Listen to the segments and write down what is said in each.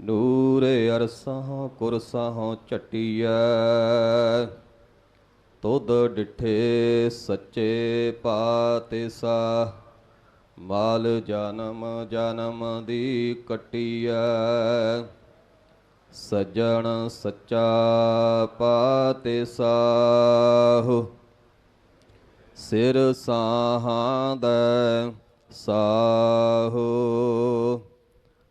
ਨੂਰੇ ਅਰਸਾਂ ਕੁਰਸਾਂ ਚਟੀਐ ਤੁਧ ਡਿਠੇ ਸੱਚੇ ਪਾਤਿਸਾ ਮਾਲ ਜਨਮ ਜਨਮ ਦੀ ਕਟੀਐ। ਸਜਣ ਸੱਚਾ ਪਾਤੇ ਸਾਹੁ। ਸਿਰ ਸਾਹਾਂ ਦਾ ਸਾਹੁ।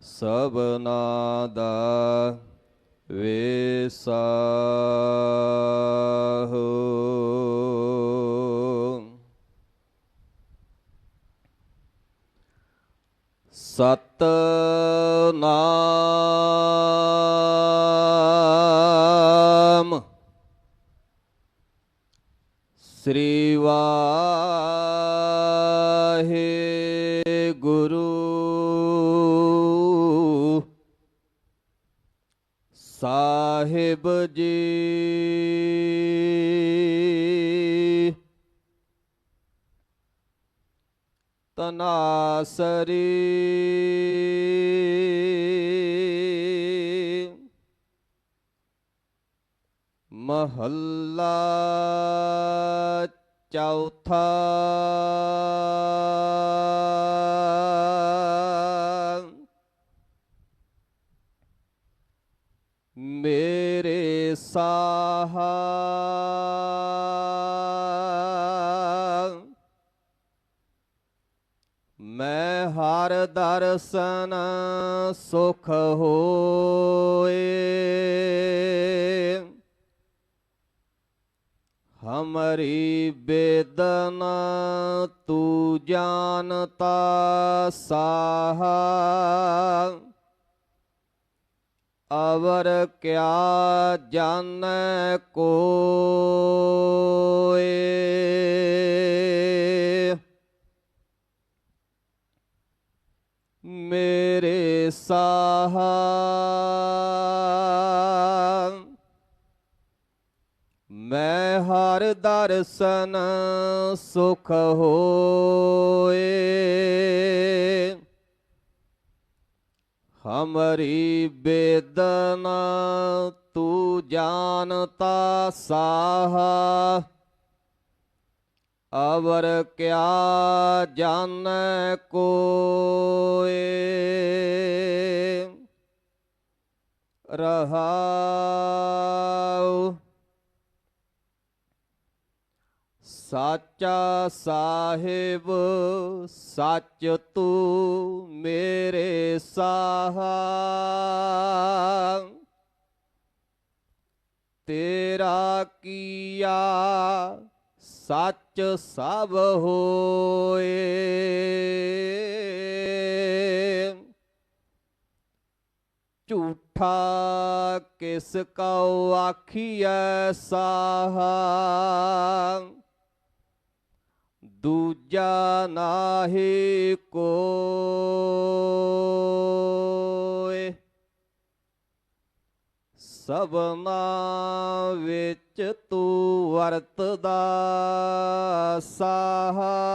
ਸਭਨਾ ਦਾ ਵੇਸਾਹੁ। ਸਤ ਨਾਮ ਸ੍ਰੀ ਵਾਹਿਗੁਰੂ ਸਾਹਿਬ ਜੀ। ਤਨਾਸਰੀ। ਮਹੱਲਾ ਚੌਥਾ। ਮੇਰੇ ਸਾਹਾ ਮੈਂ ਹਰ ਦਰਸ਼ਨ ਸੁਖ ਹੋਏ। ਹਮਰੀ ਬੇਦਨਾ ਤੂੰ ਜਾਣਤਾ ਸਾਹਾ। ਅਵਰ ਕਿਆ ਜਾਣੈ ਕੋਏ ਮੇਰੇ ਸਾਹਾ ਮੈਂ ਹਰ ਦਰਸ਼ਨ ਸੁਖ ਹੋਏ। ਹਮਰੀ ਬੇਦਨਾ ਤੂੰ ਜਾਣਤਾ ਸਾਹਾ। ਅਵਰ ਕਿਆ ਜਾਣੈ ਕੋਏ। ਰਹਾਉ ਸਾਚਾ ਸਾਹਿਬ, ਸੱਚ ਤੂੰ ਮੇਰੇ ਸਾਹਾ। ਤੇਰਾ ਕੀਆ ਸੱਚ ਸਭ ਹੋਏ। ਝੂਠਾ ਕਿਸ ਕਉ ਆਖੀਐ ਸਾਹਾ। ਦੂਜਾ ਨਾਹੀ ਕੋਏ ਸਭਨਾ ਵਿੱਚ ਤੂੰ ਵਰਤਦਾ ਸਾਹਾ।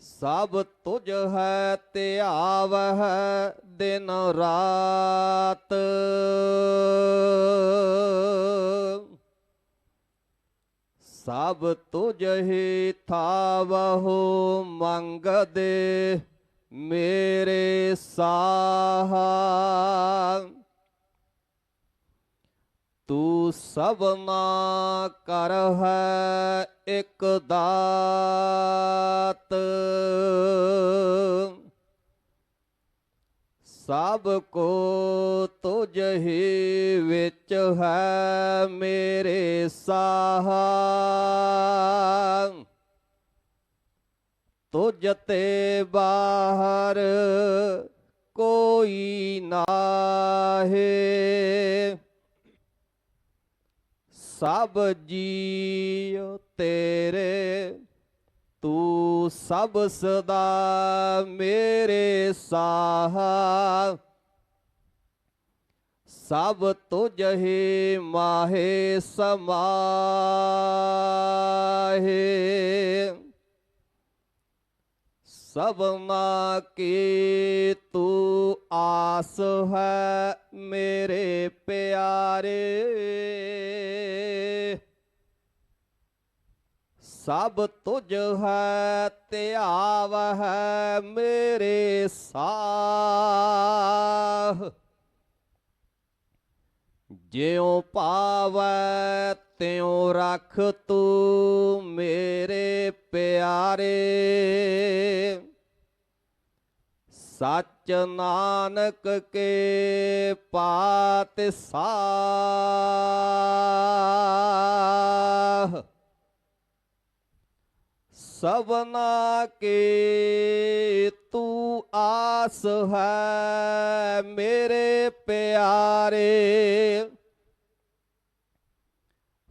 ਸਭ ਤੁਝ ਹੈ ਧਿਆਵ ਹੈ ਦਿਨ ਰਾਤ। ਸਭ ਤੁਝ ਹੀ ਥਾਵਹੁ ਮੰਗਦੇ ਮੇਰੇ ਸਾਹਾ। ਤੂੰ ਸਭਨਾ ਕਰ ਹੈ ਇੱਕ ਦਾਤ। ਸਭ ਕੋ ਤੁਝ ਹੀ ਵਿੱਚ ਹੈ ਮੇਰੇ ਸਾਹਾ। ਤੁਝ ਤੇ ਬਾਹਰ ਕੋਈ ਨਾਹੀ। ਸਭ ਜੀਉ ਤੇਰੇ ਤੂੰ ਸਭ ਸਦਾ ਮੇਰੇ ਸਾਹਾ। ਸਭ ਤੁਝ ਹੀ ਮਾਹੇ ਸਮਾਹੇ। ਸਭਨਾ ਕੀ ਤੂੰ ਆਸ ਹੈ ਮੇਰੇ ਪਿਆਰੇ। ਸਭ ਤੁਝ ਹੈ ਧਿਆਵ ਹੈ ਮੇਰੇ ਸਾਹ। ਜਿਉ ਪਾਵੈ ਤਿਉ ਰੱਖ ਤੂੰ ਮੇਰੇ ਪਿਆਰੇ। ਸੱਚ ਨਾਨਕ ਕੇ ਪਾਤ ਸਾਹ। ਸਭਨਾ ਕੇ ਤੂੰ ਆਸ ਹੈ ਮੇਰੇ ਪਿਆਰੇ।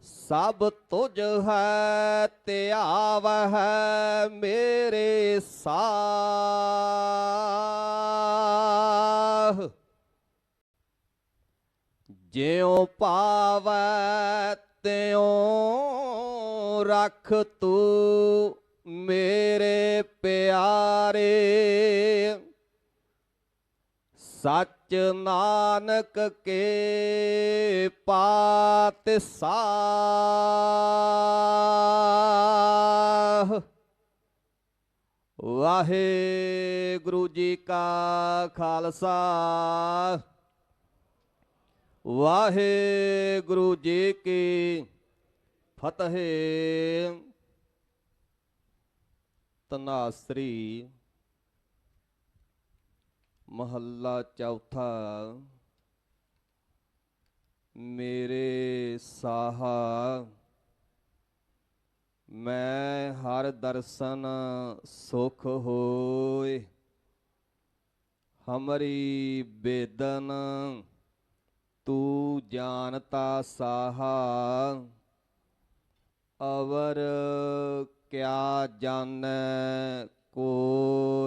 ਸਭ ਤੁਝ ਹੈ ਧਿਆਵ ਹੈ ਮੇਰੇ ਸਾਹ। ਜਿਉ ਪਾਵੈ, ਤਿਉ ਰੱਖ ਤੂੰ ਮੇਰੇ ਪਿਆਰੇ, ਸੱਚ ਨਾਨਕ ਕੇ ਪਾਤ ਸਾਹ ਵਾਹਿਗੁਰੂ ਜੀ ਕਾ ਖਾਲਸਾ। ਵਾਹਿਗੁਰੂ ਜੀ ਕੀ ਫਤਿਹ। ਤਨਾਸਰੀ ਮਹੱਲਾ ਚੌਥਾ। ਮੇਰੇ ਸਾਹਾ, ਮੈਂ ਹਰ ਦਰਸ਼ਨ ਸੁਖ ਹੋਏ। ਹਮਰੀ ਬੇਦਨ, ਤੂੰ ਜਾਣਤਾ ਸਾਹਾ। ਅਵਰ ਕਿਆ ਜਾਣੈ ਕੋ